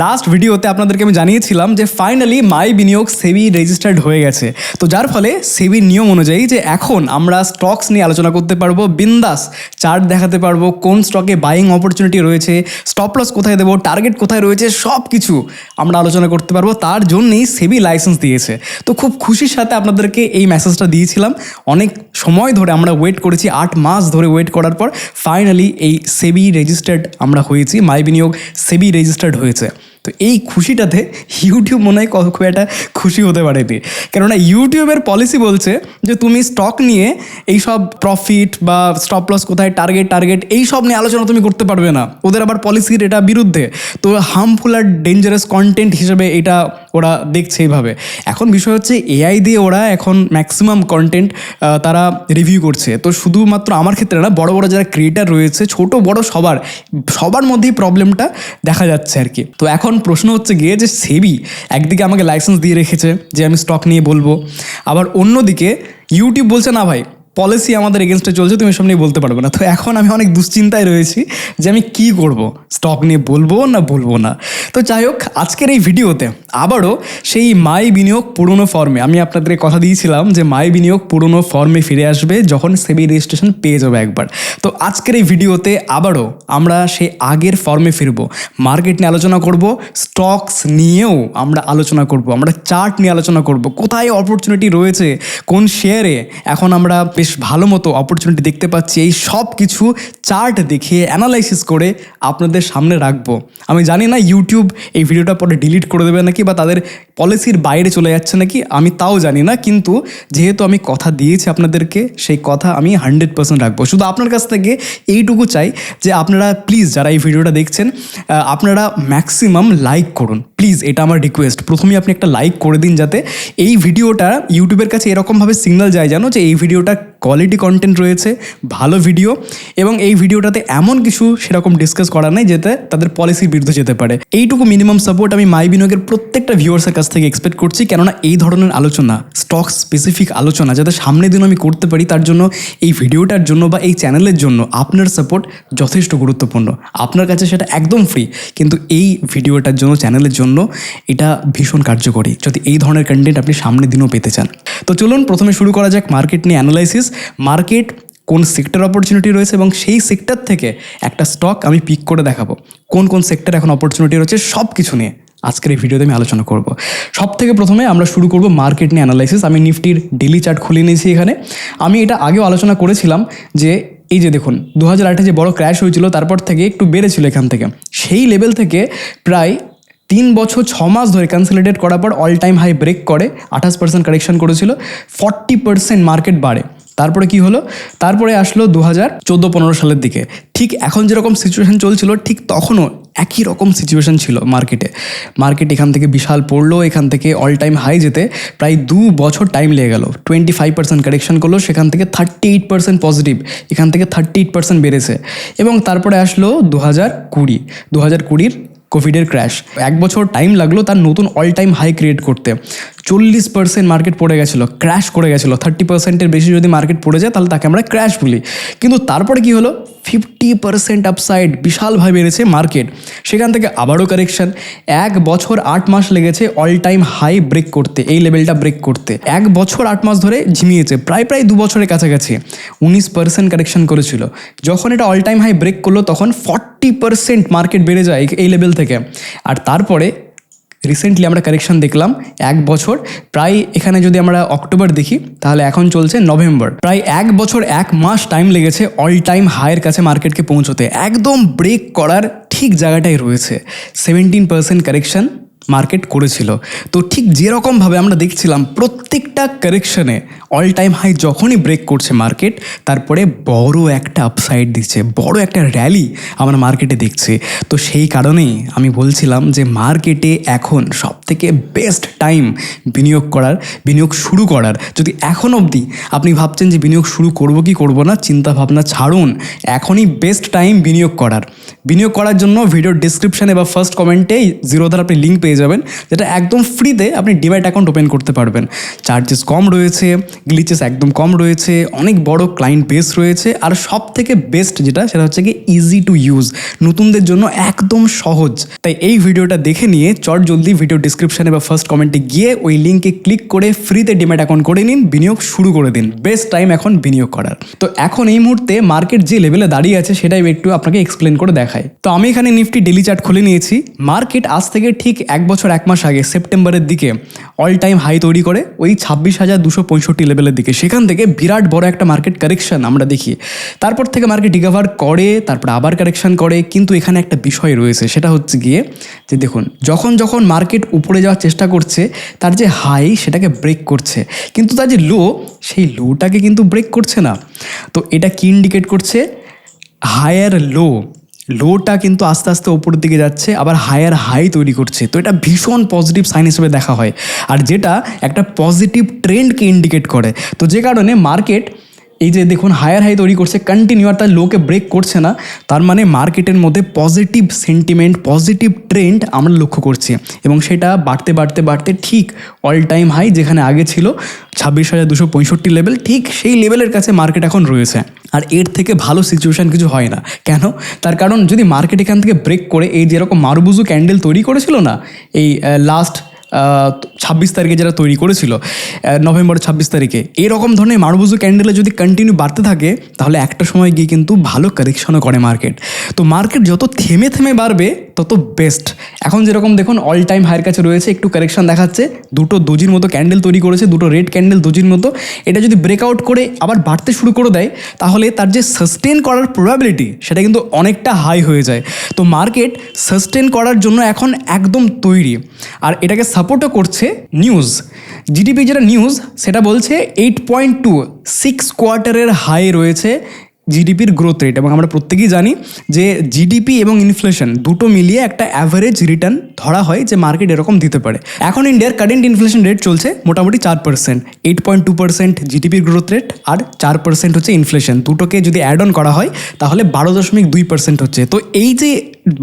Last ভিডিওতে আপনাদেরকে আমি জানিয়েছিলাম যে ফাইনালি মাই বিনিয়োগ সেবি রেজিস্টার্ড হয়ে গেছে। তো যার ফলে সেবির নিয়ম অনুযায়ী যে এখন আমরা স্টকস নিয়ে আলোচনা করতে পারব, বিন্দাস চার্ট দেখাতে পারব, কোন স্টকে বাইং অপরচুনিটি রয়েছে স্টপ লস কোথায় দেবো টার্গেট কোথায় রয়েছে সব কিছু আমরা আলোচনা করতে পারব। তার জন্যই সেবি লাইসেন্স দিয়েছে। তো খুব খুশির সাথে আপনাদেরকে এই মেসেজটা দিয়েছিলাম। অনেক সময় ধরে আমরা ওয়েট করেছি, আট মাস ধরে ওয়েট করার পর ফাইনালি এই সেবি রেজিস্টার্ড আমরা হয়েছি মাই বিনিয়োগ সেবি রেজিস্টার্ড হয়েছে। তো এই খুশিটাতে ইউটিউব মনে হয় খুব একটা খুশি হতে পারেনি। কেননা ইউটিউবের পলিসি বলছে যে তুমি স্টক নিয়ে এইসব প্রফিট বা স্টপ লস কোথায় টার্গেট টার্গেট এই সব নিয়ে আলোচনা তুমি করতে পারবে না। ওদের আবার পলিসির এটা বিরুদ্ধে। তো হার্মফুল আর ডেঞ্জারাস কন্টেন্ট হিসেবে এটা ওরা দেখছে এইভাবে। এখন বিষয় হচ্ছে এআই দিয়ে ওরা এখন ম্যাক্সিমাম কন্টেন্ট তারা রিভিউ করছে। তো শুধুমাত্র আমার ক্ষেত্রে না, বড় বড় যারা ক্রিয়েটার রয়েছে, ছোট, বড় সবার সবার মধ্যেই প্রবলেমটা দেখা যাচ্ছে আর কি। তো এখন প্রশ্ন হচ্ছে গিয়ে যে সেবি একদিকে আমাকে লাইসেন্স দিয়ে রেখেছে যে আমি স্টক নিয়ে বলব। আবার অন্যদিকে ইউটিউব বলছে, না ভাই পলিসি আমাদের এগেনস্টে চলছে, তুমি নিয়ে বলতে পারবে না। তো এখন আমি অনেক দুশ্চিন্তায় রয়েছি যে আমি কি করব? স্টক নিয়ে বলব না বলব না? তো যাই হোক, আজকের এই ভিডিওতে আবারও সেই মাই বিনিয়োগ পুরনো ফর্মে আমি আপনাদের কথা দিয়েছিলাম যে মাই বিনিয়োগ পুরনো ফর্মে ফিরে আসবে যখন সেবি রেজিস্ট্রেশন পেয়ে যাবে একবার। তো আজকের এই ভিডিওতে আবারও আমরা সেই আগের ফর্মে ফিরবো। মার্কেট নিয়ে আলোচনা করব স্টকস নিয়েও আমরা আলোচনা করব, আমরা চার্ট নিয়ে আলোচনা করব। কোথায় অপরচুনিটি রয়েছে, কোন শেয়ারে এখন আমরা বেশ ভালো মতো অপরচুনিটি দেখতে পাচ্ছি। এই সব কিছু চার্ট দেখে অ্যানালাইসিস করে আপনাদের সামনে রাখব। আমি জানি না ইউটিউব এই ভিডিওটা পরে ডিলিট করে দেবে নাকি বা তাদের পলিসির বাইরে চলে যাচ্ছে নাকি, আমি তাও জানি না। কিন্তু যেহেতু আমি কথা দিয়েছি আপনাদেরকে, সেই কথা আমি হান্ড্রেড পার্সেন্ট রাখব। শুধু আপনার কাছ থেকে এইটুকু চাই যে আপনারা প্লিজ যারা এই ভিডিওটা দেখছেন আপনারা ম্যাক্সিমাম লাইক করুন। প্লিজ এটা আমার রিকোয়েস্ট প্রথমেই আপনি একটা লাইক করে দিন যাতে এই ভিডিওটা ইউটিউবের কাছে এরকমভাবে সিগনাল যায় জানো যে এই ভিডিওটা কোয়ালিটি কন্টেন্ট রয়েছে, ভালো ভিডিও এবং এই ভিডিওটাতে এমন কিছু সেরকম ডিসকাস করা নেই যেতে তাদের পলিসির বিরুদ্ধে যেতে পারে। এইটুকু মিনিমাম সাপোর্ট আমি মাই বিনিয়োগের প্রত্যেকটা ভিউয়ার্সের কাছ থেকে এক্সপেক্ট করছি কেননা এই ধরনের আলোচনা স্টক স্পেসিফিক আলোচনা যাতে সামনের দিন আমি করতে পারি তার জন্য এই ভিডিওটার জন্য বা এই চ্যানেলের জন্য আপনার সাপোর্ট যথেষ্ট গুরুত্বপূর্ণ। আপনার কাছে সেটা একদম ফ্রি কিন্তু এই ভিডিওটার জন্য চ্যানেলের জন্য এটা ভীষণ কার্যকরী যদি এই ধরনের কন্টেন্ট আপনি সামনের দিনও পেতে চান। তো চলুন প্রথমে শুরু করা যাক মার্কেট নিয়ে অ্যানালাইসিস মার্কেট কোন সেক্টর অপরচুনিটি রয়েছে এবং সেই সেক্টর থেকে একটা স্টক আমি পিক করে দেখাবো। কোন কোন সেক্টর এখন অপরচুনিটি রয়েছে সব কিছু নিয়ে আজকের এই ভিডিওতে আমি আলোচনা করব। সব থেকে প্রথমে আমরা শুরু করব মার্কেট নিয়ে অ্যানালাইসিস আমি নিফটির ডেলি চার্ট খুলে নিয়েছি এখানে। আমি এটা আগেও আলোচনা করেছিলাম যে এই যে দেখুন দু হাজার যে বড় ক্র্যাশ হয়েছিল, তারপর থেকে একটু বেড়েছিল এখান থেকে। সেই লেভেল থেকে প্রায় তিন বছর ছ মাস ধরে কনসলিডেট করার পর অল টাইম হাই ব্রেক করে, আঠাশ পার্সেন্ট কারেকশন করেছিল ফর্টি পার্সেন্ট মার্কেট বাড়ে। তারপরে কি হলো? তারপরে আসলো দু হাজার চোদ্দ পনেরো সালের দিকে। ঠিক এখন যেরকম সিচুয়েশন চলছিল, ঠিক তখনও একই রকম সিচুয়েশন ছিল মার্কেটে মার্কেট এখান থেকে বিশাল পড়ল, এখান থেকে অল টাইম হাই যেতে প্রায় দু বছর টাইম লেগে গেল। টোয়েন্টি ফাইভ পার্সেন্ট কারেকশন করল, সেখান থেকে থার্টি এইট পার্সেন্ট পজিটিভ এখান থেকে থার্টি এইট পার্সেন্ট বেড়েছে। এবং তারপরে আসলো দু হাজার কুড়ি। দু হাজার কুড়ির কোভিডের ক্র্যাশ এক বছর টাইম লাগল তার নতুন অল টাইম হাই ক্রিয়েট করতে। চল্লিশ পার্সেন্ট মার্কেট পড়ে গেছিল ক্র্যাশ করে গেছিল। থার্টি পার্সেন্টের বেশি যদি মার্কেট পড়ে যায়, তাহলে তাকে আমরা ক্র্যাশ বলি। কিন্তু তারপরে কি হলো? ফিফটি পার্সেন্ট আপসাইড বিশালভাবে বেড়েছে মার্কেট সেখান থেকে আবারও কারেকশন এক বছর আট মাস লেগেছে অল টাইম হাই ব্রেক করতে, এই লেভেলটা ব্রেক করতে। এক বছর আট মাস ধরে ঝিমিয়েছে, প্রায় প্রায় দু বছরের কাছাকাছি। উনিশ পার্সেন্ট কারেকশন করেছিল। যখন এটা অল টাইম হাই ব্রেক করল, তখন ফর্টি পার্সেন্ট মার্কেট বেড়ে যায় এই লেভেল থেকে। আর তারপরে রিসেন্টলি আমরা কারেকশন দেখলাম, এক বছর, প্রায় এখানে যদি আমরা অক্টোবর দেখি, তাহলে এখন চলছে নভেম্বর প্রায় এক বছর, এক মাস টাইম লেগেছে অল টাইম হায়ের কাছে মার্কেটকে পৌঁছতে। একদম ব্রেক করার ঠিক জায়গাটাই রয়েছে। সেভেন্টিন পার্সেন্ট কারেকশন মার্কেট করেছিল। তো ঠিক যেরকমভাবে আমরা দেখছিলাম, প্রত্যেকটা কারেকশনে অল টাইম হাই যখনই ব্রেক করছে মার্কেট তারপরে বড় একটা আপসাইড দিচ্ছে, বড় একটা র্যালি আমরা মার্কেটে দেখছি। তো সেই কারণেই আমি বলছিলাম যে মার্কেটে এখন সব থেকে বেস্ট টাইম বিনিয়োগ করার, বিনিয়োগ শুরু করার। যদি এখন অবধি আপনি ভাবছেন যে বিনিয়োগ শুরু করব কি করব না চিন্তা ভাবনা ছাড়ুন। এখনই বেস্ট টাইম বিনিয়োগ করার। বিনিয়োগ করার জন্য ভিডিওর ডিসক্রিপশানে বা ফার্স্ট কমেন্টেই জিরোধার আপনি লিঙ্ক পেয়ে যাবেন, যেটা একদম ফ্রিতে আপনি ডিমাইট অ্যাকাউন্ট ওপেন করতে পারবেন। চার্জেস কম রয়েছে গ্লিচেস একদম কম রয়েছে, অনেক বড় ক্লায়েন্ট বেস রয়েছে, আর সব থেকে বেস্ট যেটা, সেটা হচ্ছে কি ইজি টু ইউজ নতুনদের জন্য একদম সহজ। তাই এই ভিডিওটা দেখে নিয়ে চট জলদি ভিডিও ডিসক্রিপশানে বা ফার্স্ট কমেন্টে গিয়ে ওই লিঙ্কে ক্লিক করে ফ্রিতে ডিম্যাট অ্যাকাউন্ট করে নিন, বিনিয়োগ শুরু করে দিন। বেস্ট টাইম এখন বিনিয়োগ করার। তো এখন এই মুহূর্তে মার্কেট যে লেভেলে দাঁড়িয়ে আছে সেটাই একটু আপনাকে এক্সপ্লেন করে দেখায় তো আমি এখানে নিফটি ডেলি চার্ট খুলে নিয়েছি। মার্কেট আজ থেকে ঠিক এক বছর, এক মাস আগে সেপ্টেম্বরের দিকে অল টাইম হাই তৈরি করে ওই ছাব্বিশ হাজার দুশো পঁয়ষট্টি লেভেলের দিকে। সেখান থেকে বিরাট বড় একটা মার্কেট কারেকশন আমরা দেখি। তারপর থেকে মার্কেট রিকভার করে, তারপর আবার কারেকশন করে। কিন্তু এখানে একটা বিষয় রয়েছে, সেটা হচ্ছে গিয়ে যে দেখুন, যখন যখন মার্কেট উপরে যাওয়ার চেষ্টা করছে, তার যে হাই সেটাকে ব্রেক করছে। কিন্তু তার যে লো সেই লোটাকে কিন্তু ব্রেক করছে না। তো এটা কি ইন্ডিকেট করছে? হায়ার লো লোটা কিন্তু আস্তে আস্তে ওপরের দিকে যাচ্ছে, আবার হায়ার হাই তৈরি করছে। তো এটা ভীষণ পজিটিভ সাইন হিসেবে দেখা হয়। আর যেটা একটা পজিটিভ ট্রেন্ডকে ইন্ডিকেট করে। তো যে কারণে মার্কেট এই যে দেখুন হায়ার হাই তৈরি করছে কন্টিনিউ আর তার লোকে ব্রেক করছে না, তার মানে মার্কেটের মধ্যে পজিটিভ সেন্টিমেন্ট পজিটিভ ট্রেন্ড আমরা লক্ষ্য করছি। এবং সেটা বাড়তে বাড়তে বাড়তে ঠিক অল টাইম হাই যেখানে আগে ছিল, ছাব্বিশ হাজার দুশো পঁয়ষট্টি লেভেল ঠিক সেই লেভেলের কাছে মার্কেট এখন রয়েছে। আর এর থেকে ভালো সিচুয়েশন কিছু হয় না। কেন? তার কারণ যদি মার্কেট এখান থেকে ব্রেক করে, এই যেরকম মারুবুজু ক্যান্ডেল তৈরি করেছিল না, এই লাস্ট ছাব্বিশ তারিখে যারা তৈরি করেছিল নভেম্বর ছাব্বিশ তারিখে, এরকম ধরনের মারবুজো ক্যান্ডেলে যদি কন্টিনিউ বাড়তে থাকে, তাহলে একটা সময় গিয়ে কিন্তু ভালো কারেকশনও করে মার্কেট তো মার্কেট যত থেমে থেমে বাড়বে তত বেস্ট এখন যেরকম দেখুন অল টাইম হাইয়ের কাছে রয়েছে, একটু কারেকশন দেখাচ্ছে। দুটো দজির মতো ক্যান্ডেল তৈরি করেছে, দুটো রেড ক্যান্ডেল দজির মতো। এটা যদি ব্রেকআউট করে, আবার বাড়তে শুরু করে দেয়, তাহলে তার যে সাস্টেন করার প্রবাবিলিটি সেটা কিন্তু অনেকটা হাই হয়ে যায়। তো মার্কেট সাস্টেন করার জন্য এখন একদম তৈরি। আর এটাকে সাপোর্টও করছে নিউজ জিডিপি যেটা নিউজ সেটা বলছে এইট পয়েন্ট টু সিক্স কোয়ার্টারের হাই রয়েছে। জিডিপির গ্রোথ রেট এবং আমরা প্রত্যেকেই জানি যে জিডিপি এবং ইনফ্লেশন দুটো মিলিয়ে একটা অ্যাভারেজ রিটার্ন ধরা হয় যে মার্কেট এরকম দিতে পারে। এখন ইন্ডিয়ার কারেন্ট ইনফ্লেশন রেট চলছে মোটামুটি চার percent eight point two percent জিডিপির গ্রোথ রেট আর চার পার্সেন্ট হচ্ছে ইনফ্লেশন দুটোকে যদি অ্যাড অন করা হয়, তাহলে বারো দশমিক দুই পার্সেন্ট হচ্ছে। তো এই যে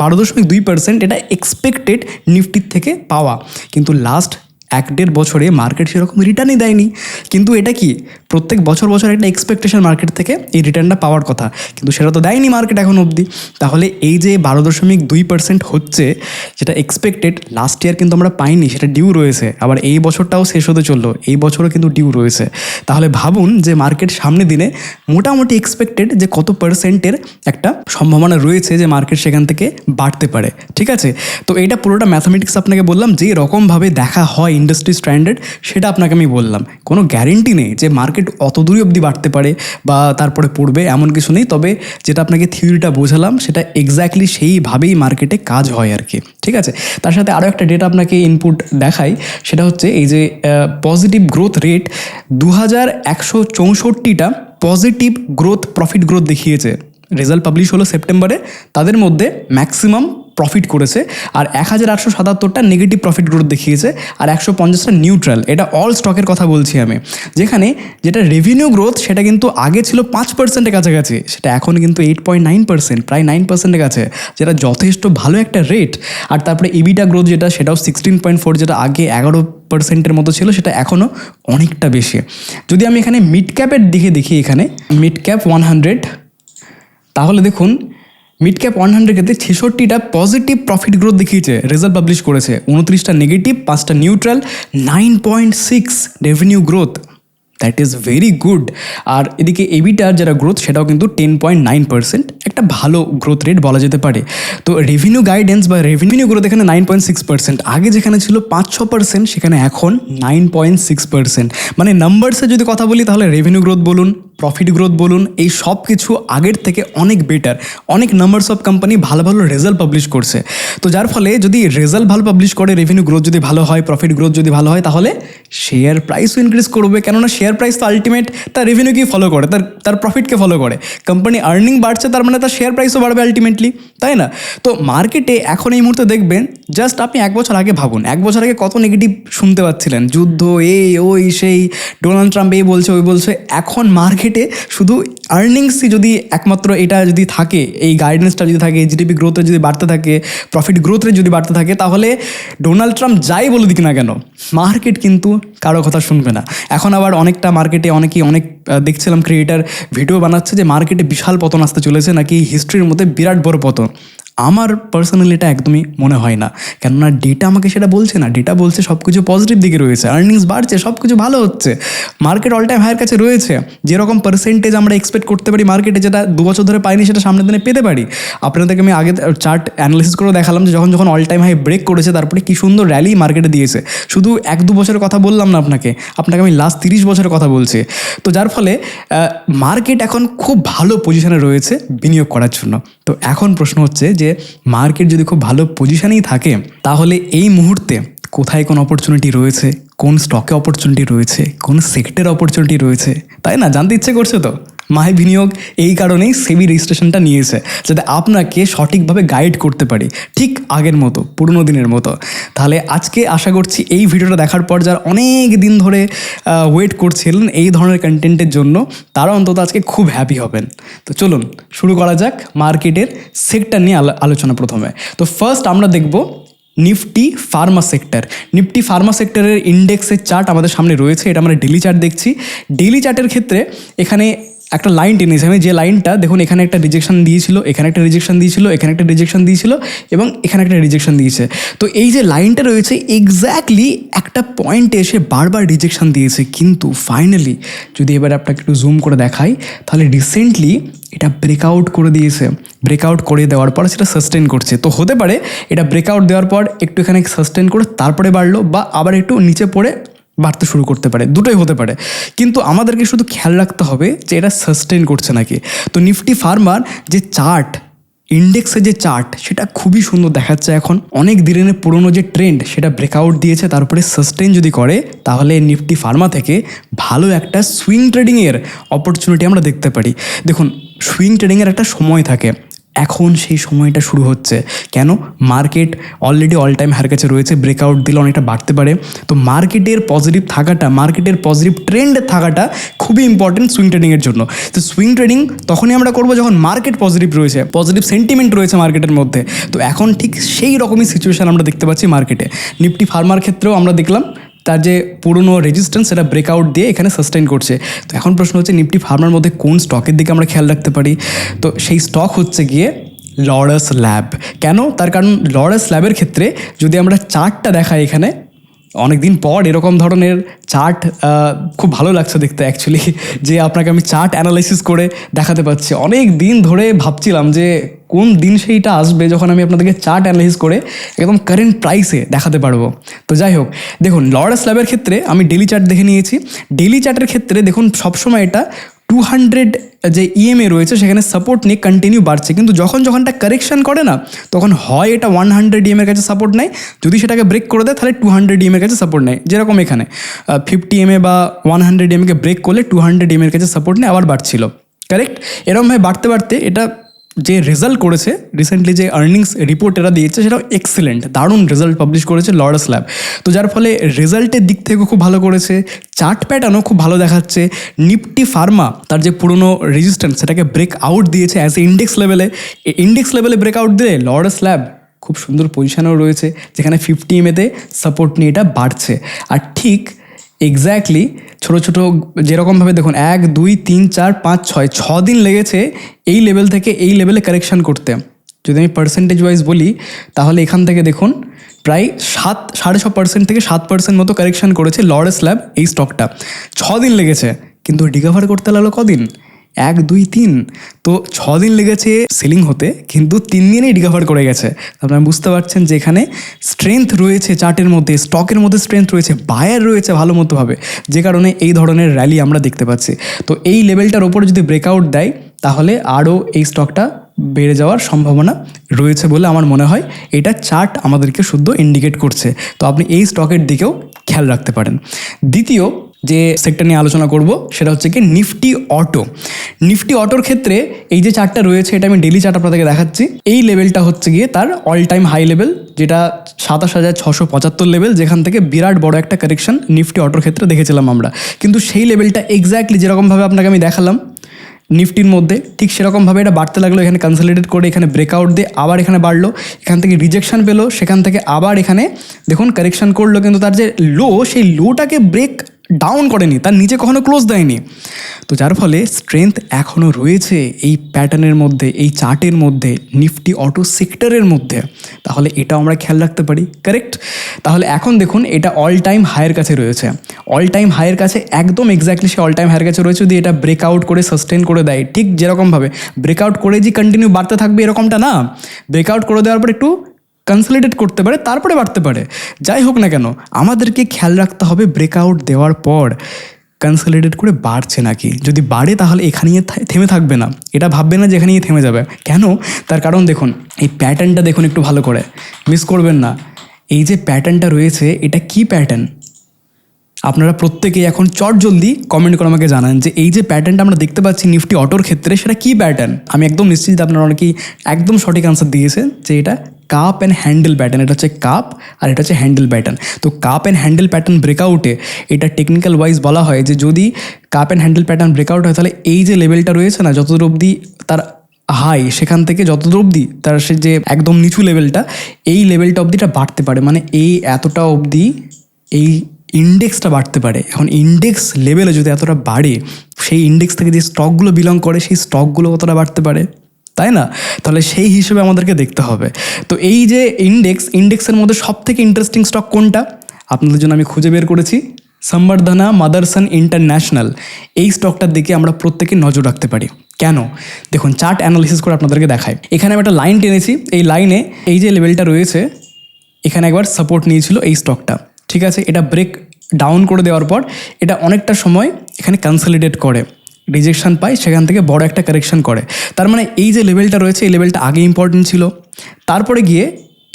বারো দশমিক দুই পার্সেন্ট এটা এক্সপেক্টেড নিফটির থেকে পাওয়া। কিন্তু লাস্ট এক দেড় বছরে মার্কেট সেরকম রিটার্নই দেয়নি। কিন্তু এটা কি? প্রত্যেক বছর বছর একটা এক্সপেকটেশন মার্কেট থেকে এই রিটার্নটা পাওয়ার কথা। কিন্তু সেটা তো দেয়নি মার্কেট এখন অবধি। তাহলে এই যে বারো দশমিক দুই পার্সেন্ট হচ্ছে, যেটা এক্সপেক্টেড লাস্ট ইয়ার কিন্তু আমরা পাইনি, সেটা ডিউ রয়েছে। আবার এই বছরটাও শেষ হতে চলল, এই বছরও কিন্তু ডিউ রয়েছে। তাহলে ভাবুন যে মার্কেট সামনে দিনে মোটামুটি এক্সপেক্টেড যে কত পার্সেন্টের একটা সম্ভাবনা রয়েছে যে মার্কেট সেখান থেকে বাড়তে পারে। ঠিক আছে? তো এটা পুরোটা ম্যাথামেটিক্স আপনাকে বললাম যে রকমভাবে দেখা হয় ইন্ডাস্ট্রি স্ট্যান্ডার্ড সেটা আপনাকে আমি বললাম। কোনো গ্যারেন্টি নেই যে মার্কেট অত দূরই অবধি বাড়তে পারে বা তারপরে পড়বে, এমন কিছু নেই। তবে যেটা আপনাকে থিওরিটা বোঝালাম, সেটা এক্স্যাক্টলি সেইভাবেই মার্কেটে কাজ হয় আর কি ঠিক আছে? তার সাথে আরও একটা ডেটা আপনাকে ইনপুট দেখাই, সেটা হচ্ছে এই যে পজিটিভ গ্রোথ রেট দু হাজার একশো চৌষট্টিটা পজিটিভ গ্রোথ প্রফিট গ্রোথ দেখিয়েছে। রেজাল্ট পাবলিশ হলো সেপ্টেম্বরে তাদের মধ্যে ম্যাক্সিমাম প্রফিট করেছে, আর এক হাজার আটশো সাতাত্তরটা নেগেটিভ প্রফিট গ্রোথ দেখিয়েছে, আর একশো পঞ্চাশটা নিউট্রাল এটা অল স্টকের কথা বলছি আমি। যেখানে যেটা রেভিনিউ গ্রোথ সেটা কিন্তু আগে ছিল পাঁচ পার্সেন্টের কাছাকাছি। সেটা এখন কিন্তু এইট পয়েন্ট নাইন পার্সেন্ট প্রায় নাইন পার্সেন্টের কাছে, যেটা যথেষ্ট ভালো একটা রেট আর তারপরে ইবিটা গ্রোথ যেটা, সেটাও সিক্সটিন পয়েন্ট ফোর যেটা আগে এগারো পার্সেন্টের মতো ছিল, সেটা এখনও অনেকটা বেশি। যদি আমি এখানে মিড ক্যাপের দিকে দেখি এখানে মিড ক্যাপ ওয়ান হান্ড্রেড তাহলে দেখুন মিড ক্যাপ ওয়ান হান্ড্রেড ক্ষেত্রে ছেষট্টিটা পজিটিভ প্রফিট গ্রোথ দেখিয়েছে রেজাল্ট পাবলিশ করেছে। উনত্রিশটা নেগেটিভ পাঁচটা neutral nine point six revenue growth that is very good আর এদিকে এবিটার যারা গ্রোথ সেটাও কিন্তু টেন পয়েন্ট নাইন পার্সেন্ট একটা ভালো গ্রোথ রেট বলা যেতে পারে। তো রেভিনিউ গাইডেন্স বা রেভিনিউ গ্রোথ এখানে নাইন পয়েন্ট সিক্স পার্সেন্ট আগে যেখানে ছিল পাঁচ ছ পার্সেন্ট সেখানে এখন নাইন পয়েন্ট সিক্স পার্সেন্ট মানে নাম্বারসে যদি কথা বলি, তাহলে রেভিনিউ গ্রোথ বলুন প্রফিট গ্রোথ বলুন, এই সব কিছু আগের থেকে অনেক বেটার অনেক নাম্বারস অফ কোম্পানি ভালো ভালো রেজাল্ট পাবলিশ করছে। তো যার ফলে যদি রেজাল্ট ভালো পাবলিশ করে রেভিনিউ গ্রোথ যদি ভালো হয় প্রফিট গ্রোথ যদি ভালো হয়, তাহলে শেয়ার প্রাইসও ইনক্রিজ করবে। কেননা শেয়ার প্রাইস তো আলটিমেট তার রেভিনিউকেই ফলো করে, তার তার প্রফিটকে ফলো করে। কোম্পানি আর্নিং বাড়ছে, তার মানে তার শেয়ার প্রাইসও বাড়বে আলটিমেটলি তাই না? তো মার্কেটে এখন এই মুহূর্তে দেখবেন জাস্ট আপনি এক বছর আগে ভাবুন, এক বছর আগে কত নেগেটিভ শুনতে পাচ্ছিলেন? যুদ্ধ, এই, ওই, সেই ডোনাল্ড ট্রাম্প এই বলছে, ওই বলছে। এখন মার্কেটে শুধু আর্নিংসই যদি একমাত্র এটা যদি থাকে, এই গাইডেন্সটা যদি থাকে জিডিপি গ্রোথ যদি বাড়তে থাকে প্রফিট গ্রোথ যদি বাড়তে থাকে, তাহলে ডোনাল্ড ট্রাম্প যাই বলে দিক না কেন মার্কেট কিন্তু কারও কথা শুনবে না। এখন আবার অনেকটা মার্কেটে অনেকেই, অনেক দেখছিলাম ক্রিয়েটার ভিডিও বানাচ্ছে যে মার্কেটে বিশাল পতন আসতে চলেছে, নাকি হিস্ট্রির মধ্যে বিরাট বড় পতন। আমার পার্সোনালি এটা একদমই মনে হয় না। কেননা ডেটা আমাকে সেটা বলছে না। ডেটা বলছে সব কিছু পজিটিভ দিকে রয়েছে। আর্নিংস বাড়ছে সব কিছু ভালো হচ্ছে। মার্কেট অল টাইম হায়ার কাছে রয়েছে। যেরকম পার্সেন্টেজ আমরা এক্সপেক্ট করতে পারি মার্কেটে যেটা দু বছর ধরে পাইনি, সেটা সামনের দিনে পেতে পারি। আপনাদেরকে আমি আগে চার্ট অ্যানালিসিস করে দেখালাম যে যখন যখন অল টাইম হাই ব্রেক করেছে, তারপরে কি সুন্দর র্যালি মার্কেটে দিয়েছে। শুধু এক, দু বছরের কথা বললাম না আপনাকে। আপনাকে আমি লাস্ট তিরিশ বছরের কথা বলছি। তো যার ফলে মার্কেট এখন খুব ভালো পজিশনে রয়েছে বিনিয়োগ করার জন্য। তো এখন প্রশ্ন হচ্ছে যে মার্কেট যদি খুব ভালো পজিশনেই থাকে, তাহলে এই মুহূর্তে কোথায় কোন অপরচুনিটি রয়েছে? কোন স্টকে অপরচুনিটি রয়েছে? কোন সেক্টর অপরচুনিটি রয়েছে? তাই না? জানতে ইচ্ছে করছে তো? মাহে বিনিয়োগ এই কারণেই সেবি রেজিস্ট্রেশনটা নিয়েছে, যাতে আপনাকে সঠিকভাবে গাইড করতে পারি, ঠিক আগের মতো, পুরনো দিনের মতো। তাহলে আজকে আশা করছি এই ভিডিওটা দেখার পর যারা অনেক দিন ধরে ওয়েট করছিলেন এই ধরনের কন্টেন্টের জন্য, তারা অন্তত আজকে খুব হ্যাপি হবেন। তো চলুন, শুরু করা যাক মার্কেটের সেক্টর নিয়ে আলো- আলোচনা প্রথমে। তো ফার্স্ট আমরা দেখব Nifty pharma sector Nifty pharma সেক্টরের ইন্ডেক্সের চার্ট আমাদের সামনে রয়েছে, এটা আমরা ডেলি চার্ট দেখছি। ডেলি চার্টের ক্ষেত্রে এখানে একটা লাইন টেনেছি আমি যে লাইনটা দেখুন, এখানে একটা রিজেকশন দিয়েছিল, এখানে একটা রিজেকশন দিয়েছিল, এখানে একটা রিজেকশন দিয়েছিল, এবং এখানে একটা রিজেকশন দিয়েছে। তো এই যে লাইনটা রয়েছে এক্স্যাক্টলি একটা পয়েন্টে এসে বারবার রিজেকশন দিয়েছে। কিন্তু ফাইনালি যদি এবার আপনাকে একটু জুম করে দেখাই, তাহলে রিসেন্টলি এটা ব্রেকআউট করে দিয়েছে। ব্রেকআউট করে দেওয়ার পর সেটা সাস্টেন করছে। তো হতে পারে, এটা ব্রেকআউট দেওয়ার পর একটু এখানে সাস্টেন করে তারপরে বাড়লো, বা আবার একটু নিচে পড়ে বাড়তে শুরু করতে পারে, দুটোই হতে পারে। কিন্তু আমাদেরকে শুধু খেয়াল রাখতে হবে যে এটা সাস্টেন করছে নাকি। তো নিফটি ফার্মার যে চার্ট, ইন্ডেক্সের যে চার্ট, সেটা খুবই সুন্দর দেখাচ্ছে এখন। অনেক দিনের পুরনো যে ট্রেন্ড, সেটা ব্রেকআউট দিয়েছে তারপরে সাস্টেন যদি করে, তাহলে নিফটি ফার্মা থেকে ভালো একটা সুইং ট্রেডিংয়ের অপরচুনিটি আমরা দেখতে পারি। দেখুন সুইং ট্রেডিংয়ের একটা সময় থাকে। এখন সেই সময়টা শুরু হচ্ছে। কেন? মার্কেট অলরেডি অল টাইম হার কাছে রয়েছে ব্রেকআউট দিলে অনেকটা বাড়তে পারে। তো মার্কেটের পজিটিভ থাকাটা, মার্কেটের পজিটিভ ট্রেন্ড থাকাটা খুবই ইম্পর্টেন্ট সুইং ট্রেডিংয়ের জন্য। তো সুইং ট্রেডিং তখনই আমরা করব যখন মার্কেট পজিটিভ রয়েছে পজিটিভ সেন্টিমেন্ট রয়েছে মার্কেটের মধ্যে। তো এখন ঠিক সেই রকমই সিচুয়েশন আমরা দেখতে পাচ্ছি মার্কেটে। নিফটি ফার্মার ক্ষেত্রেও আমরা দেখলাম তার যে পুরনো রেজিস্ট্যান্স সেটা ব্রেকআউট দিয়ে এখানে সাস্টেন করছে। তো এখন প্রশ্ন হচ্ছে নিফটি ফার্মার মধ্যে কোন স্টকের দিকে আমরা খেয়াল রাখতে পারি? তো সেই স্টক হচ্ছে গিয়ে লরাস ল্যাব কেন? তার কারণ লরাস ল্যাবের ক্ষেত্রে যদি আমরা চার্টটা দেখাই এখানে অনেকদিন পর এরকম ধরনের চার্ট খুব ভালো লাগছে দেখতে অ্যাকচুয়ালি যে আপনাকে আমি চার্ট অ্যানালাইসিস করে দেখাতে পাচ্ছি। অনেক দিন ধরে ভাবছিলাম যে কোন দিন সেইটা আসবে যখন আমি আপনাদেরকে চার্ট অ্যানালাইসিস করে একদম কারেন্ট প্রাইসে দেখাতে পারব। তো যাই হোক, দেখুন, লর্ডাস ল্যাবের ক্ষেত্রে আমি ডেলি চার্ট দেখে নিয়েছি। ডেলি চার্টের ক্ষেত্রে দেখুন, সবসময় এটা টু হান্ড্রেড যে ইএমএ রয়েছে, সেখানে সাপোর্ট নিয়ে কন্টিনিউ বাড়ছে। কিন্তু যখন যখনটা কারেকশান করে না, তখন হয় এটা ওয়ান হান্ড্রেড ইএমের কাছে সাপোর্ট নেয়। যদি সেটাকে ব্রেক করে দেয়, তাহলে টু হান্ড্রেড ইএমের কাছে সাপোর্ট নেয়। যেরকম এখানে ফিফটি এমএ বা ওয়ান হান্ড্রেড ইএমকে ব্রেক করলে টু হান্ড্রেড ইএমের কাছে সাপোর্ট নেয় আবার বাড়ছিল। কারেক্ট এরকমভাবে বাড়তে বাড়তে এটা যে রেজাল্ট করেছে রিসেন্টলি যে আর্নিংস রিপোর্ট এরা দিয়েছে সেটাও এক্সেলেন্ট দারুণ রেজাল্ট পাবলিশ করেছে লর্ডস ল্যাব তো যার ফলে রেজাল্টের দিক থেকেও খুব ভালো করেছে চার্ট প্যাটার্নও খুব ভালো দেখাচ্ছে নিফটি ফার্মা তার যে পুরনো রেজিস্ট্যান্স সেটাকে ব্রেক আউট দিয়েছে অ্যাজ এ। ইন্ডেক্স লেভেলে ইন্ডেক্স লেভেলে ব্রেক আউট দিলে লর্ডস ল্যাব খুব সুন্দর পজিশনেও রয়েছে, যেখানে ফিফটি এমএতে সাপোর্ট নিয়ে এটা বাড়ছে। আর ঠিক এক্স্যাক্টলি ছোট ছোট যেরকমভাবে দেখুন, এক, দুই, তিন, চার, পাঁচ, ছয়, ছ দিন লেগেছে এই লেভেল থেকে এই লেভেলে কারেকশান করতে। যদি আমি পার্সেন্টেজ ওয়াইজ বলি, তাহলে এখান থেকে দেখুন, প্রায় সাত, সাড়ে ছ পার্সেন্ট থেকে সাত পার্সেন্ট মতো কারেকশান করেছে লর্ডস ল্যাব এই স্টকটা ছ দিন লেগেছে, কিন্তু রিকভার করতে লাগল কদিন? এক, দুই, তিন। তো ছ দিন লেগেছে সেলিং হতে, কিন্তু তিন দিনেই রিকভার করে গেছে। আপনারা বুঝতে পারছেন যে এখানে স্ট্রেংথ রয়েছে চার্টের মধ্যে স্টকের মধ্যে স্ট্রেংথ রয়েছে বায়ার রয়েছে ভালো মতোভাবে যে কারণে এই ধরনের র্যালি আমরা দেখতে পাচ্ছি। তো এই লেভেলটার ওপরে যদি ব্রেকআউট দেয়, তাহলে আরও এই স্টকটা বেড়ে যাওয়ার সম্ভাবনা রয়েছে বলে আমার মনে হয়। এটা চার্ট আমাদেরকে শুদ্ধ ইন্ডিকেট করছে। তো আপনি এই স্টকের দিকেও খেয়াল রাখতে পারেন। দ্বিতীয় যে সেক্টর নিয়ে আলোচনা করব, সেটা হচ্ছে কি নিফটি অটো নিফটি অটোর ক্ষেত্রে এই যে চার্টটা রয়েছে, এটা আমি ডেলি চার্ট আপনাদেরকে দেখাচ্ছি। এই লেভেলটা হচ্ছে গিয়ে তার অল টাইম হাই লেভেল যেটা সাতাশ হাজার ছশো পঁচাত্তর লেভেল যেখান থেকে বিরাট বড় একটা কারেকশন নিফটি অটোর ক্ষেত্রে দেখেছিলাম আমরা। কিন্তু সেই লেভেলটা এক্স্যাক্টলি যেরকমভাবে আপনাকে আমি দেখালাম নিফটির মধ্যে, ঠিক সেরকমভাবে এটা বাড়তে লাগল, এখানে কনসলিডেট করে এখানে ব্রেকআউট দিয়ে আবার এখানে বাড়লো, এখান থেকে রিজেকশন পেল, সেখান থেকে আবার এখানে দেখুন কারেকশন করল, কিন্তু তার যে লো সেই লোটাকে ব্রেক ডাউন করেনি, তার নিচে কখনো ক্লোজ দেয়নি। তো যার ফলে স্ট্রেংথ এখনও রয়েছে এই প্যাটার্নের মধ্যে, এই চার্টের মধ্যে নিফটি অটো সেক্টরের মধ্যে। তাহলে এটা আমরা খেয়াল রাখতে পারি কারেক্ট তাহলে এখন দেখুন, এটা অল টাইম হায়ের কাছে রয়েছে। অল টাইম হায়ের কাছে একদম এক্স্যাক্টলি সে অল টাইম হায়ের কাছে রয়েছে, যদি এটা ব্রেকআউট করে সাস্টেন করে দেয়, ঠিক যেরকমভাবে। ব্রেকআউট করে যে কন্টিনিউ বাড়তে থাকবে এরকমটা না। ব্রেকআউট করে দেওয়ার পর একটু কনসলিডেট করতে পারে, তারপরে বাড়তে পারে। যাই হোক না কেন, আমাদেরকে খেয়াল রাখতে হবে ব্রেকআউট দেওয়ার পর কনসলিডেট করে বাড়ছে নাকি। যদি বাড়ে তাহলে এখানেই থেমে থাকবে না। এটা ভাববে না যে এখানেই থেমে যাবে। কেন? তার কারণ দেখুন, এই প্যাটার্নটা দেখুন একটু ভালো করে। মিস করবেন না। এই যে প্যাটার্নটা রয়েছে, এটা কি প্যাটার্ন আপনারা প্রত্যেকেই এখন চট জলদি কমেন্ট করে আমাকে জানান যে এই যে প্যাটার্নটা আমরা দেখতে পাচ্ছি নিফটি অটোর ক্ষেত্রে, সেটা কী প্যাটার্ন আমি একদম নিশ্চিত আপনারা অনেকেই একদম সঠিক আনসার দিয়েছেন যে এটা কাপ অ্যান্ড হ্যান্ডেল প্যাটার্ন এটা হচ্ছে কাপ আর এটা হচ্ছে হ্যান্ডেল প্যাটার্ন তো কাপ অ্যান্ড হ্যান্ডেল প্যাটার্ন ব্রেকআউটে এটা টেকনিক্যাল ওয়াইজ বলা হয় যে যদি cup and handle pattern breakout হয়, তাহলে এই যে লেভেলটা রয়েছে না, যতদূর অবধি তার হাই সেখান থেকে যতদূর অবধি তার সে যে একদম নিচু লেভেলটা এই লেভেলটা অবধিটা বাড়তে পারে। মানে এই এতটা অবধি এই ইন্ডেক্সটা বাড়তে পারে। এখন ইন্ডেক্স লেভেলে যদি এতটা বাড়ে, সেই ইন্ডেক্স থেকে যে স্টকগুলো বিলং করে, সেই স্টকগুলো কতটা বাড়তে পারে? তাই না? তাহলে সেই হিসেবে আমাদেরকে দেখতে হবে। তো এই যে ইন্ডেক্স ইন্ডেক্সের মধ্যে সব থেকে ইন্টারেস্টিং স্টক কোনটা? আপনাদের জন্য আমি খুঁজে বের করেছি। সম্বর্ধনা মাদারসন ইন্টারন্যাশনাল। এই স্টকটার দিকে আমরা প্রত্যেকে নজর রাখতে পারি। কেন? দেখুন চার্ট অ্যানালিসিস করে আপনাদেরকে দেখায় এখানে আমি একটা লাইন টেনেছি। এই লাইনে এই যে লেভেলটা রয়েছে, এখানে একবার সাপোর্ট নিয়েছিল এই স্টকটা ঠিক আছে? এটা ব্রেক ডাউন করে দেওয়ার পর এটা অনেকটা সময় এখানে কনসলিডেট করে। রিজেকশন পায়, সেখান থেকে বড় একটা কারেকশন করে। তার মানে এই যে লেভেলটা রয়েছে, এই লেভেলটা আগে ইম্পর্টেন্ট ছিল। তারপরে গিয়ে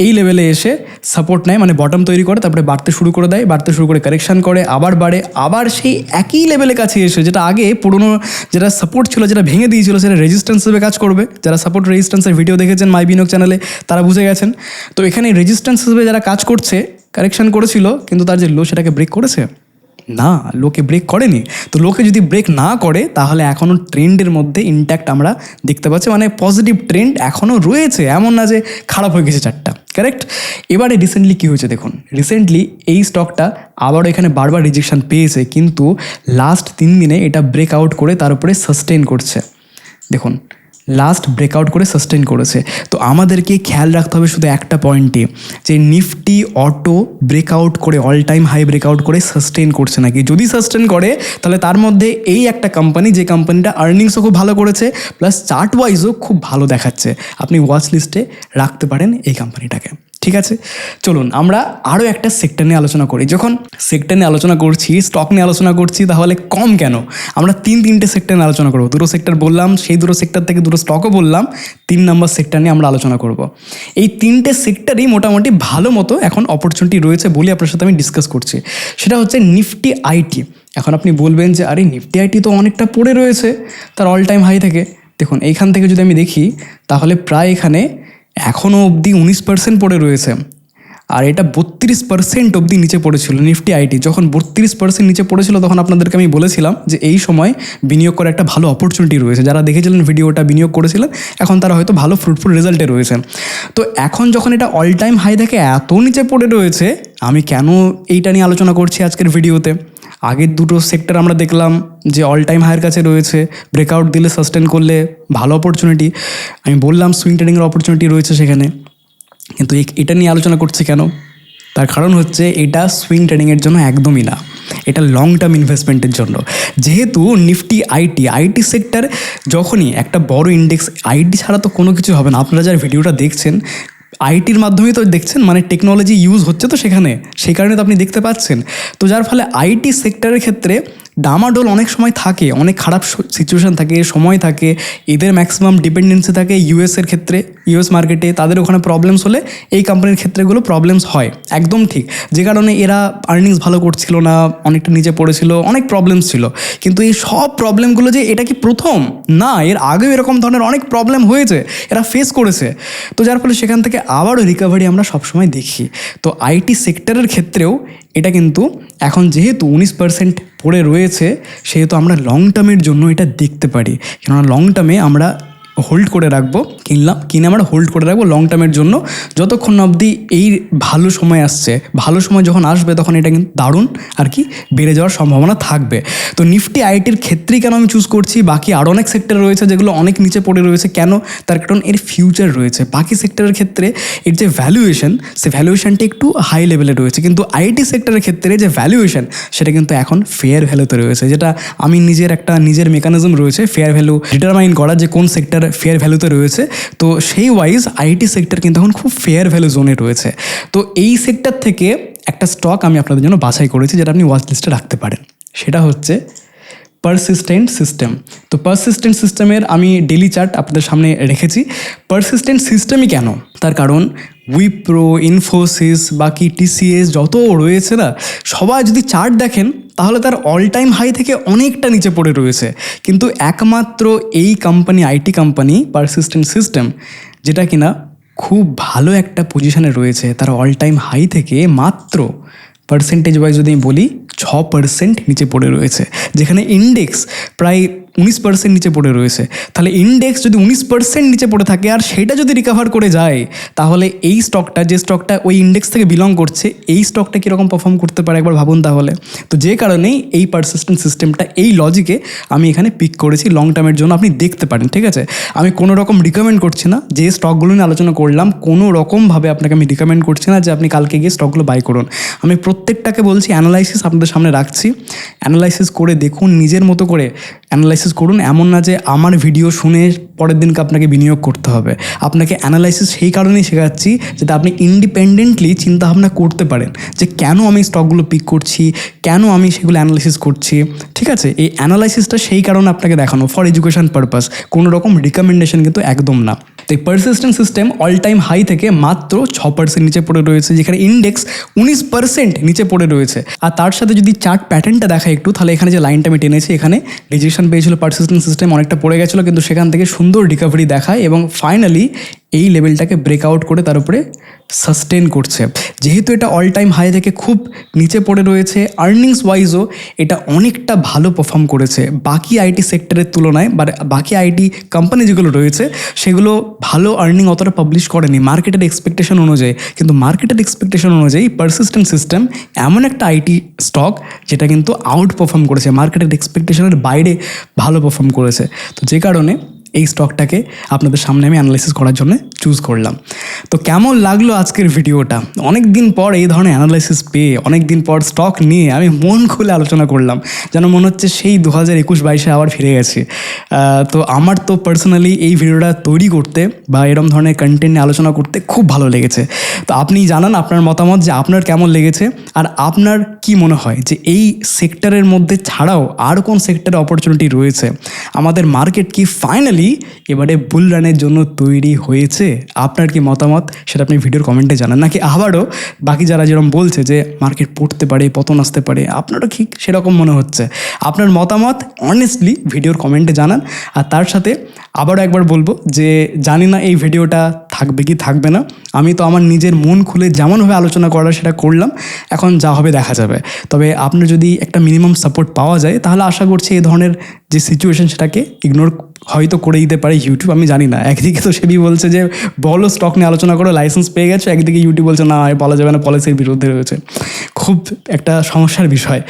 এই লেভেলে এসে সাপোর্ট নেয় মানে বটম তৈরি করে, তারপরে বাড়তে শুরু করে দেয়, বাড়তে শুরু করে কারেকশন করে, আবার বাড়ে, আবার সেই একই লেভেলের কাছে এসে, যেটা আগে পুরনো যেটা সাপোর্ট ছিল, যেটা ভেঙে দিয়েছিল, সেটা রেজিস্ট্যান্স হিসেবে কাজ করবে। যারা সাপোর্ট রেজিস্ট্যান্সের ভিডিও দেখেছেন মাই বিনোক চ্যানেলে তারা বুঝে গেছেন। তো এখানে রেজিস্ট্যান্স হিসেবে যারা কাজ করছে কারেকশন করেছিল, কিন্তু তার যে লো সেটাকে ব্রেক করেছে। না, লোকে ব্রেক করেনি। তো লোকে যদি ব্রেক না করে, তাহলে এখনও ট্রেন্ডের মধ্যে ইনট্যাক্ট আমরা দেখতে পাচ্ছি। মানে পজিটিভ ট্রেন্ড এখনও রয়েছে, এমন না যে খারাপ হয়ে গেছে চারটা। কারেক্ট এবারে রিসেন্টলি কী হয়েছে দেখুন। রিসেন্টলি এই স্টকটা আবারও এখানে বারবার রিজেকশান পেয়েছে, কিন্তু লাস্ট তিন দিনে এটা ব্রেক আউট করে তার উপরে সাস্টেন করছে। দেখুন লাস্ট ব্রেকআউট করে সাস্টেন করেছে। তো আমাদেরকে খেয়াল রাখতে হবে শুধু একটা পয়েন্টে যে নিফটি অটো ব্রেকআউট করে অল টাইম হাই ব্রেকআউট করে সাস্টেন করছে নাকি? যদি সাস্টেন করে, তাহলে তার মধ্যে এই একটা কোম্পানি যে কোম্পানিটা আর্নিংসও খুব ভালো করেছে প্লাস চার্ট ওয়াইজও খুব ভালো দেখাচ্ছে। আপনি ওয়াচ লিস্টে রাখতে পারেন এই কোম্পানিটাকে ঠিক আছে? চলুন, আমরা আরও একটা সেক্টর নিয়ে আলোচনা করি। যখন সেক্টর নিয়ে আলোচনা করছি স্টক নিয়ে আলোচনা করছি, তাহলে কম কেন? আমরা তিন, তিনটে সেক্টর নিয়ে আলোচনা করব। দুটো সেক্টর বললাম, সেই দুটো সেক্টর থেকে দুটো স্টকও বললাম, তিন নম্বর সেক্টর নিয়ে আমরা আলোচনা করব। এই তিনটে সেক্টরই মোটামুটি ভালো মতো এখন অপরচুনিটি রয়েছে বলে আপনার সাথে আমি ডিসকাস করছি। সেটা হচ্ছে নিফটি আইটি এখন আপনি বলবেন যে, আরে নিফটি আইটি তো অনেকটা পড়ে রয়েছে, তার অল টাইম হাই থেকে। দেখুন, এইখান থেকে যদি আমি দেখি, তাহলে প্রায় এখানে এখনও অবধি উনিশ পার্সেন্ট পড়ে রয়েছে। আর এটা বত্রিশ পার্সেন্ট অবধি নিচে পড়েছিল নিফটি আইটি। যখন বত্রিশ পার্সেন্ট নিচে পড়েছিল, তখন আপনাদেরকে আমি বলেছিলাম যে এই সময় বিনিয়োগ করার একটা ভালো অপরচুনিটি রয়েছে। যারা দেখেছিলেন ভিডিওটা বিনিয়োগ করেছিলেন, এখন তারা হয়তো ভালো ফ্রুটফুল রেজাল্টে রয়েছে। তো এখন যখন এটা অল টাইম হাই থেকে এত নিচে পড়ে রয়েছে, আমি কেন এইটা নিয়ে আলোচনা করছি আজকের ভিডিওতে আগের দুটো সেক্টর আমরা দেখলাম যে অল টাইম হায়ার কাছে রয়েছে। ব্রেকআউট দিলে সাস্টেন করলে ভালো অপরচুনিটি আমি বললাম সুইং ট্রেডিংয়ের অপরচুনিটি রয়েছে সেখানে। কিন্তু এটা নিয়ে আলোচনা করছি কেন? তার কারণ হচ্ছে এটা সুইং ট্রেডিংয়ের জন্য একদমই না। এটা লং টার্ম ইনভেস্টমেন্টের জন্য। যেহেতু নিফটি আইটি আইটি সেক্টর যখনই একটা বড় ইন্ডেক্স আইটি ছাড়া তো কোনো কিছু হবে না। আপনারা যারা ভিডিওটা দেখছেন আইটির মাধ্যমে তো দেখছেন মানে টেকনোলজি ইউজ হচ্ছে তো সেখানে, সেই কারণে তো আপনি দেখতে পাচ্ছেন। তো যার ফলে আইটি সেক্টরের ক্ষেত্রে ডামাডোল অনেক সময় থাকে, অনেক খারাপ সিচুয়েশন থাকে, সময় থাকে, এদের ম্যাক্সিমাম ডিপেন্ডেন্সি থাকে ইউএসের ক্ষেত্রে ইউএস মার্কেটে তাদের ওখানে প্রবলেমস হলে এই কোম্পানির ক্ষেত্রেগুলো প্রবলেমস হয়, একদম ঠিক। যে কারণে এরা আর্নিংস ভালো করছিল না, অনেকটা নিচে পড়েছিল, অনেক প্রবলেমস ছিল। কিন্তু এই সব প্রবলেমগুলো যে এটা কি প্রথম? না, এর আগেও এরকম ধরনের অনেক প্রবলেম হয়েছে, এরা ফেস করেছে। তো যার ফলে সেখান থেকে আবারও রিকভারি আমরা সবসময় দেখি। তো আইটি সেক্টরের ক্ষেত্রেও এটা কিন্তু এখন যেহেতু উনিশ পার্সেন্ট পড়ে রয়েছে, সেহেতু আমরা লং টার্মের জন্য এটা দেখতে পারি। কেননা লং টার্মে আমরা হোল্ড করে রাখব, কিনলাম, কিনে আমরা হোল্ড করে রাখব লং টার্মের জন্য। যতক্ষণ অবধি এই ভালো সময় আসছে, ভালো সময় যখন আসবে তখন এটা কিন্তু দারুণ আর কি বেড়ে যাওয়ার সম্ভাবনা থাকবে। তো নিফটি আইটির ক্ষেত্রেই কেন আমি চুজ করছি? বাকি আরও অনেক সেক্টর রয়েছে যেগুলো অনেক নিচে পড়ে রয়েছে। কেন? তার কারণ এর ফিউচার রয়েছে। বাকি সেক্টরের ক্ষেত্রে এর যে ভ্যালুয়েশন সে ভ্যালুয়েশনটা একটু হাই লেভেলে রয়েছে। কিন্তু আইটি সেক্টরের ক্ষেত্রে যে ভ্যালুয়েশন সেটা কিন্তু এখন ফেয়ার ভ্যালুতে রয়েছে। যেটা আমি নিজের একটা, নিজের মেকানিজম রয়েছে ফেয়ার ভ্যালু ডিটারমাইন করা যে কোন সেক্টর ফেয়ার ভ্যালুতে রয়েছে। তো সেই ওয়াইজ আইটি সেক্টর কিন্তু এখন খুব ফেয়ার ভ্যালু জোনে রয়েছে। তো এই সেক্টর থেকে একটা স্টক আমি আপনাদের জন্য বাছাই করেছি, যেটা আপনি ওয়াচ লিস্টে রাখতে পারেন। সেটা হচ্ছে পারসিস্টেন্ট সিস্টেম তো পারসিস্টেন্ট সিস্টেমের আমি ডেলি চার্ট আপনাদের সামনে রেখেছি। পারসিস্টেন্ট সিস্টেমই কেন? তার কারণ উইপ্রো ইনফোসিস বাকি টিসিএস যত রয়েছে না, সবাই যদি চার্ট দেখেন তাহলে তার অল টাইম হাই থেকে অনেকটা নিচে পড়ে রয়েছে। কিন্তু একমাত্র এই company IT company Persistent system যেটা কিনা খুব ভালো একটা পজিশানে রয়েছে, তার অল টাইম হাই থেকে মাত্র পার্সেন্টেজ ওয়াইজ যদি আমি বলি, ছ পার্সেন্ট নিচে পড়ে রয়েছে। যেখানে ইন্ডেক্স প্রায় উনিশ পার্সেন্ট নিচে পড়ে রয়েছে। তাহলে ইন্ডেক্স যদি উনিশ পার্সেন্ট নিচে পড়ে থাকে আর সেটা যদি রিকভার করে যায়, তাহলে এই স্টকটা যে স্টকটা ওই ইন্ডেক্স থেকে বিলং করছে, এই স্টকটা কীরকম পারফর্ম করতে পারে একবার ভাবুন তাহলে? তো যে কারণেই এই পারসিস্টেন্ট সিস্টেমটা এই লজিকে আমি এখানে পিক করেছি লং টার্মের জন্য আপনি দেখতে পারেন, ঠিক আছে? আমি কোনো রকম রিকমেন্ড করছি না, যে স্টকগুলো নিয়ে আলোচনা করলাম, কোনো রকমভাবে আপনাকে আমি রিকমেন্ড করছি না যে আপনি কালকে গিয়ে স্টকগুলো বাই করুন। আমি প্রত্যেকটাকে বলছি অ্যানালাইসিস আপনাদের সামনে রাখছি। অ্যানালাইসিস করে দেখুন, নিজের মতো করে অ্যানালাইসিস করুন, এমন না যে আমার ভিডিও শুনে পরের দিনকে আপনাকে বিনিয়োগ করতে হবে। আপনাকে অ্যানালাইসিস সেই কারণেই শেখাচ্ছি যাতে আপনি ইন্ডিপেন্ডেন্টলি চিন্তাভাবনা করতে পারেন যে কেন আমি স্টকগুলো পিক করছি, কেন আমি সেগুলো অ্যানালাইসিস করছি। ঠিক আছে? এই অ্যানালাইসিসটা সেই কারণে আপনাকে দেখানো ফর এডুকেশান পারপাস কোনো রকম রিকমেন্ডেশন কিন্তু একদম না। তো এই Persistent system all time high থেকে মাত্র ছ পার্সেন্ট নিচে পড়ে রয়েছে, যেখানে ইন্ডেক্স উনিশ পার্সেন্ট নিচে পড়ে রয়েছে। আর তার সাথে যদি চার্ট প্যাটার্নটা দেখা একটু, তাহলে এখানে যে লাইনটা আমি টেনেছি, এখানে রিজেকশন পেয়েছিল পারসিস্টেন্ট সিস্টেম অনেকটা পড়ে গেছিল, কিন্তু সেখান থেকে সুন্দর রিকভারি দেখায় এবং ফাইনালি এই লেভেলটাকে ব্রেকআউট করে তার উপরে সাস্টেন করছে। যেহেতু এটা অল টাইম হাই থেকে খুব নিচে পড়ে রয়েছে আর্নিংস ওয়াইজও এটা অনেকটা ভালো পারফর্ম করেছে। বাকি আইটি সেক্টরের তুলনায় বা বাকি আইটি কোম্পানি যেগুলো রয়েছে, সেগুলো ভালো আর্নিং অতটা পাবলিশ করেনি। মার্কেটের এক্সপেকটেশন অনুযায়ী, কিন্তু মার্কেটের এক্সপেকটেশন অনুযায়ী পারসিস্টেন্ট সিস্টেম এমন একটা আইটি স্টক যেটা কিন্তু আউট পারফর্ম করেছে মার্কেটের এক্সপেকটেশনের বাইরে ভালো পারফর্ম করেছে। তো যে কারণে এই স্টকটাকে আপনাদের সামনে আমি অ্যানালাইসিস করার জন্য চুজ করলাম। তো কেমন লাগল আজকের ভিডিওটা অনেক দিন পর এই ধরনের অ্যানালাইসিস পেয়ে অনেক দিন পর স্টক নিয়ে আমি মন খুলে আলোচনা করলাম, যেন মনে হচ্ছে সেই দু হাজার একুশ বাইশে আবার ফিরে গেছে। তো আমার তো পার্সোনালি এই ভিডিওটা তৈরি করতে বা এরম ধরনের কন্টেন্ট নিয়ে আলোচনা করতে খুব ভালো লেগেছে। তো আপনি জানান আপনার মতামত যে আপনার কেমন লেগেছে আর আপনার কি মনে হয় যে এই সেক্টরের মধ্যে ছাড়াও আর কোন সেক্টরে অপরচুনিটি রয়েছে? আমাদের মার্কেট কি ফাইনালি এবারে বুল রানের জন্য তৈরি হয়েছে। আপনার কি মতামত? সেটা আপনি ভিডিওর কমেন্টে জানান। নাকি আবারও বাকি যারা যেরকম বলছে যে মার্কেট পড়তে পারে, পতন আসতে পারে, আপনারও ঠিক সেরকম মনে হচ্ছে। আপনার মতামত অনেস্টলি ভিডিওর কমেন্টে জানান। আর তার সাথে আবারও একবার বলব যে জানি না এই ভিডিওটা থাকবে কি থাকবে না। আমি তো আমার নিজের মন খুলে যেমনভাবে আলোচনা করার সেটা করলাম, এখন যা হবে দেখা যাবে। তবে আপনার যদি একটা মিনিমাম সাপোর্ট পাওয়া যায়, তাহলে আশা করছি এই ধরনের যে সিচুয়েশন সেটাকে ইগনোর হয়তো করে দিতে পারে ইউটিউব আমি জানি না। একদিকে তো সেবি বলছে যে, বলো স্টক নিয়ে আলোচনা করো লাইসেন্স পেয়ে গেছো। একদিকে ইউটিউব বলছে, না বলা যাবে না পলিসির বিরুদ্ধে রয়েছে। খুব একটা সমস্যার বিষয়।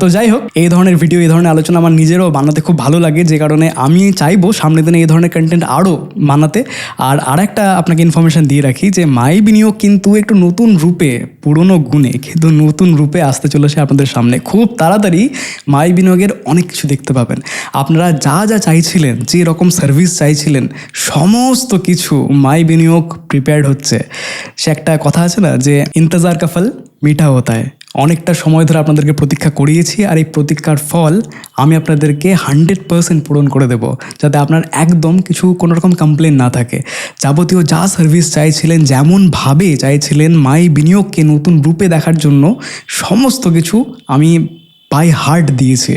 তো যাই হোক, এই ধরনের ভিডিও এই ধরনের আলোচনা আমার নিজেরও বানাতে খুব ভালো লাগে। যে কারণে আমি চাইব সামনের দিনে এই ধরনের কন্টেন্ট আরও বানাতে। আর আর একটা আপনাকে ইনফরমেশন দিয়ে রাখি যে মাই বিনিয়োগ কিন্তু একটু নতুন রূপে পুরনো গুণে কিন্তু নতুন রূপে আসতে চলেছে আপনাদের সামনে। খুব তাড়াতাড়ি মাই বিনিয়োগের অনেক কিছু দেখতে পাবেন। আপনারা যা যা চাইছিলেন, যে রকম সার্ভিস চাইছিলেন, সমস্ত কিছু মাই বিনিয়োগ প্রিপেয়ার্ড হচ্ছে। সে একটা কথা আছে না, যে ইন্তজার কাফল মিঠা হতা হয় অনেকটা সময় ধরে আপনাদেরকে প্রতীক্ষা করিয়েছি আর এই প্রতীক্ষার ফল আমি আপনাদেরকে হান্ড্রেড পার্সেন্ট পূরণ করে দেবো, যাতে আপনার একদম কিছু কোনো রকম কমপ্লেন না থাকে। যাবতীয় যা সার্ভিস চাইছিলেন, যেমনভাবে চাইছিলেন মাই বিনিয়োগকে নতুন রূপে দেখার জন্য, সমস্ত কিছু আমি বাই হার্ট দিয়েছে।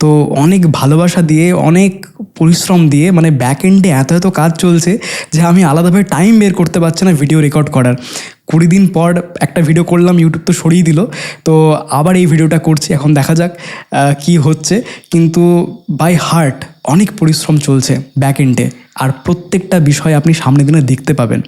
তো অনেক ভালোবাসা দিয়ে, অনেক পরিশ্রম দিয়ে মানে ব্যাক এন্ডে এত এত কাজ চলছে যে আমি আলাদাভাবে টাইম বের করতে পারছি না ভিডিও রেকর্ড করার। কুড়ি দিন পর একটা ভিডিও করলাম ইউটিউব তো সরিয়ে দিল। তো আবার এই ভিডিওটা করছি, এখন দেখা যাক কি হচ্ছে। কিন্তু বাই হার্ট অনেক পরিশ্রম চলছে ব্যাক এন্ডে আর প্রত্যেকটা বিষয় আপনি সামনের দিনে দেখতে পাবেন।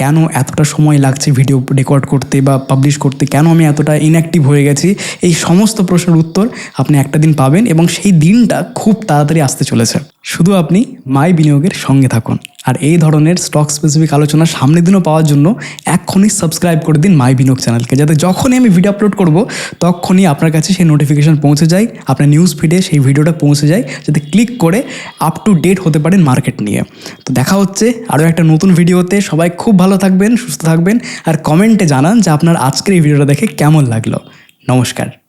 কেন এতটা সময় লাগছে ভিডিও রেকর্ড করতে বা পাবলিশ করতে? কেন আমি এতটা ইনঅ্যাক্টিভ হয়ে গেছি? এই সমস্ত প্রশ্নের উত্তর আপনি একটা দিন পাবেন এবং সেই দিনটা খুব তাড়াতাড়ি আসতে চলেছে। শুধু আপনি মাই বিনিয়োগের সঙ্গে থাকুন। আর এই ধরনের স্টক স্পেসিফিক আলোচনা সামনের দিনও পাওয়ার জন্য এক্ষুনি সাবস্ক্রাইব করে দিন মাই বিনিয়োগ চ্যানেলকে যাতে যখনই আমি ভিডিও আপলোড করব, তখনই আপনার কাছে সেই নোটিফিকেশন পৌঁছে যায়, আপনার নিউজ ফিডে সেই ভিডিওটা পৌঁছে যায়, যাতে ক্লিক করে আপ টু ডেট হতে পারেন মার্কেট নিয়ে। তো দেখা হচ্ছে আরও একটা নতুন ভিডিওতে সবাই খুব ভালো থাকবেন, সুস্থ থাকবেন, আর কমেন্টে জানান যে আপনার আজকের এই ভিডিওটা দেখে কেমন লাগল। নমস্কার।